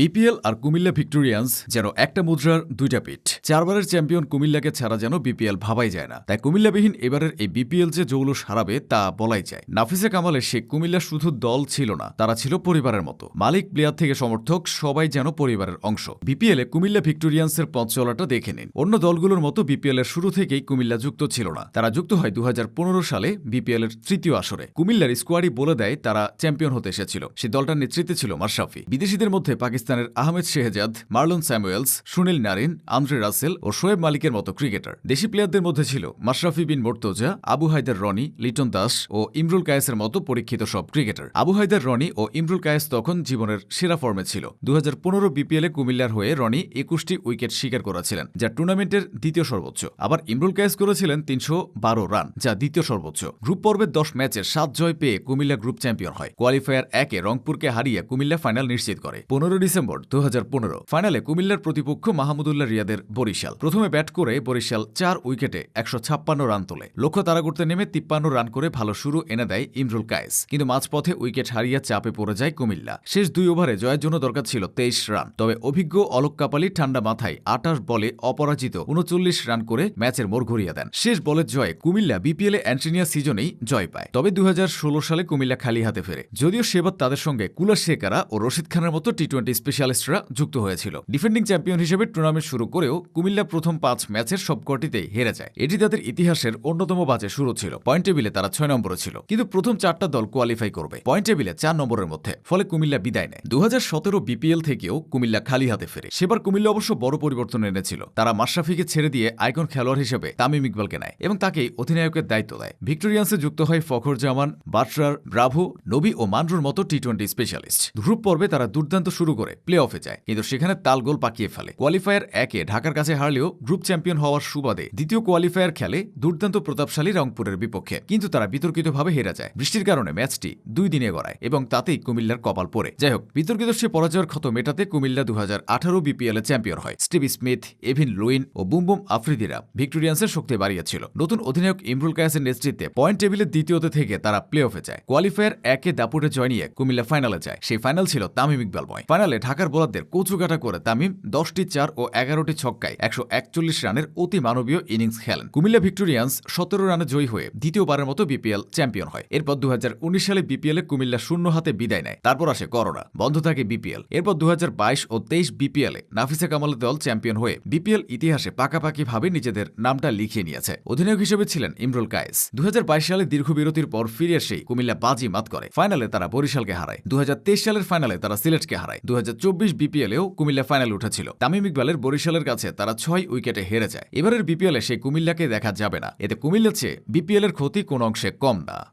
BPL আর Comilla Victorians যেন একটা মুদ্রার দুইটা পিঠ। চারবারের চ্যাম্পিয়ন কুমিল্লাকে ছাড়া যেন বিপিএল ভাবাই যায় না। তাই কুমিল্লাবিহীন এবারের এই বিপিএল যে জৌলুস হারাবে তা বলাই যায়। নাফিসে কামালের সে কুমিল্লা শুধু দল ছিল না, তারা ছিল পরিবারের মতো। মালিক, প্লেয়ার থেকে সমর্থক, সবাই যেন পরিবারের অংশ। বিপিএলে কুমিল্লা ভিক্টোরিয়ান্সের পথ চলাটা দেখে নিন। অন্য দলগুলোর মতো বিপিএল এর শুরু থেকেই কুমিল্লা যুক্ত ছিল না। তারা যুক্ত হয় দু হাজার পনেরো সালে বিপিএল এর তৃতীয় আসরে। কুমিল্লার স্কোয়াডই বলে দেয় তারা চ্যাম্পিয়ন হতে এসেছিল। সে দলটার নেতৃত্বে ছিল মাশরাফি। বিদেশিদের মধ্যে পাকিস্তানের Ahmed Shehzad, Marlon Samuels, Sunil Narine, Andre Russell ও শোয়েব মালিকের মতো ক্রিকেটার। দেশি প্লেয়ারদের মধ্যে ছিল মাশরাফি বিন মোর্তজা, আবু হায়দার রনি, লিটন দাস ও ইমরুল কায়েসের মতো পরীক্ষিত সব ক্রিকেটার। আবু হায়দার রনি ও ইমরুল কায়েস তখন জীবনের সেরা ফর্মে ছিল। দু বিপিএলে কুমিল্লার হয়ে রনি একুশটি উইকেট শিকার করেছিলেন, যা টুর্নামেন্টের দ্বিতীয় সর্বোচ্চ। আবার ইমরুল কায়েস করেছিলেন তিনশো বারো রান, যা দ্বিতীয় সর্বোচ্চ। গ্রুপ পর্বের দশ ম্যাচের সাত জয় পেয়ে কুমিল্লা গ্রুপ চ্যাম্পিয়ন হয়। কোয়ালিফায়ার একে রংপুরকে হারিয়ে কুমিল্লা ফাইনাল নিশ্চিত করে। পনেরো ডিসেম্বর দু হাজার পনেরো। ফাইনালে কুমিল্লার প্রতিপক্ষ মাহমুদুল্লাহ রিয়াদের বরিশাল। প্রথমে ব্যাট করে বরিশাল চার উইকেটে একশো ছাপ্পান্ন রান তোলে। লক্ষ্য তারা করতে নেমে তিপ্পান্ন রান করে ভালো শুরু এনে দেয় ইমরুল কায়েস। কিন্তু মাঝপথে উইকেট হারিয়ে চাপে পড়ে যায় কুমিল্লা। শেষ দুই ওভারে জয়ের জন্য দরকার ছিল তেইশ রান। তবে অভিজ্ঞ অলোক কাপালি ঠান্ডা মাথায় আটাশ বলে অপরাজিত উনচল্লিশ রান করে ম্যাচের মোড় ঘুরিয়ে দেন। শেষ বলের জয়ে কুমিল্লা বিপিএলে অ্যান্টিনিয়া সিজনেই জয় পায়। তবে দু হাজার ষোলো সালে কুমিল্লা খালি হাতে ফেরে। যদিও সেবার তাদের সঙ্গে কুলা শেখারা ও রশিদ খানের মতো টি টোয়েন্টি স্পেশালিস্টরা যুক্ত হয়েছিল। ডিফেন্ডিং চ্যাম্পিয়ন হিসেবে টুর্নামেন্ট শুরু করেও কুমিল্লা প্রথম পাঁচ ম্যাচের সবকটিতেই হেরে যায়। এটি তাদের ইতিহাসের অন্যতম বাজে শুরু ছিল। পয়েন্ট টেবিলে তারা ছয় নম্বরে ছিল। কিন্তু প্রথম চারটা দল কোয়ালিফাই করবে। পয়েন্ট টেবিলে চার নম্বরের মধ্যে, ফলে কুমিল্লা বিদায় নেয়। দু হাজার সতেরো বিপিএল থেকেও কুমিল্লা খালি হাতে ফেরে। সেবার কুমিল্লা অবশ্য বড় পরিবর্তন এনেছিল। তারা মাশরাফিকে ছেড়ে দিয়ে আইকন খেলোয়াড় হিসেবে তামিম ইকবালকে নেয় এবং তাকেই অধিনায়কের দায়িত্ব দেয়। ভিক্টোরিয়ান্সে যুক্ত হয় ফখর জামান বাটরার ব্রাভো নবী ও মানরুর মতো টি টোয়েন্টি স্পেশালিস্ট। গ্রুপ পর্বে তারা দুর্দান্ত শুরু করে। প্লে অফে যায়। কিন্তু সেখানে তাল গোল পাকিয়ে ফেলে। কোয়ালিফায়ার একে ঢাকার কাছে হারলেও গ্রুপ চ্যাম্পিয়ন হওয়ার সুবাদে দ্বিতীয় কোয়ালিফায়ার খেলে দুর্দান্ত প্রতাপশালী রংপুরের বিপক্ষে। কিন্তু তারা বিতর্কিতভাবে হেরে যায়। বৃষ্টির কারণে ম্যাচটি দুই দিনে গড়ায় এবং তাতেই কুমিল্লার কপাল পড়ে। যাই হোক, বিতর্কিত সে পরাজয়ের ক্ষত মেটাতে কুমিল্লা দু হাজার আঠারো বিপিএল চ্যাম্পিয়ন হয়। স্টিভ স্মিথ, এভিন লুইন ও বুমবুম আফ্রিদিরা ভিক্টোরিয়ান্সের শক্তি বাড়িয়েছিল নতুন অধিনায়ক ইমরুল কায়াসের নেতৃত্বে পয়েন্ট টেবিলের দ্বিতীয়তে থেকে তারা প্লে অফে যায়। কোয়ালিফায়ার একে দাপুটে জয় নিয়ে কুমিল্লা ফাইনালে যায়। সেই ফাইনাল ছিল তামিম ইকবালময় ফাইনালে ঢাকার বোলারদের কচুকাটা করে তামিম দশটি চার ও এগারোটি ছক্কায় একশো একচল্লিশ রানের অতি মানবীয় ইনিংস খেলেন। কুমিল্লা ভিক্টোরিয়ান্স সতেরো রানে জয়ী হয়ে দ্বিতীয়বারের মতো বিপিএল চ্যাম্পিয়ন হয়। এরপর দু হাজার উনিশ সালে বিপিএলে কুমিল্লা শূন্য হাতে বিদায় নেয়। তারপর আসে করোনা, বন্ধ থাকে বিপিএল। এরপর দু হাজার বাইশ ও তেইশ বিপিএলে নাফিসা কামালের দল চ্যাম্পিয়ন হয়ে বিপিএল ইতিহাসে পাকাপাকিভাবে নিজেদের নামটা লিখিয়ে নিয়েছে। অধিনায়ক হিসেবে ছিলেন ইমরুল কায়েস। দু সালে দীর্ঘ বিরতির পর ফিরে এসেই কুমিল্লা বাজি মাত করে। ফাইনালে তারা বরিশালকে হারায়। দু হাজার তেইশ সালের ফাইনালে তারা সিলেটকে হারায়। দু হাজার বিপিএলেও কুমিল্লা ফাইনাল উঠেছিল। তামিম ইকবালের বরিশালের কাছে তারা ছয় উইকেটে হেরে যায়। এবারের বিপিএলে সেই কুমিল্লাকে দেখা যাবে না। এতে কুমিল্লা চেয়ে বিপিএলের ক্ষতি কোন অংশে কম না।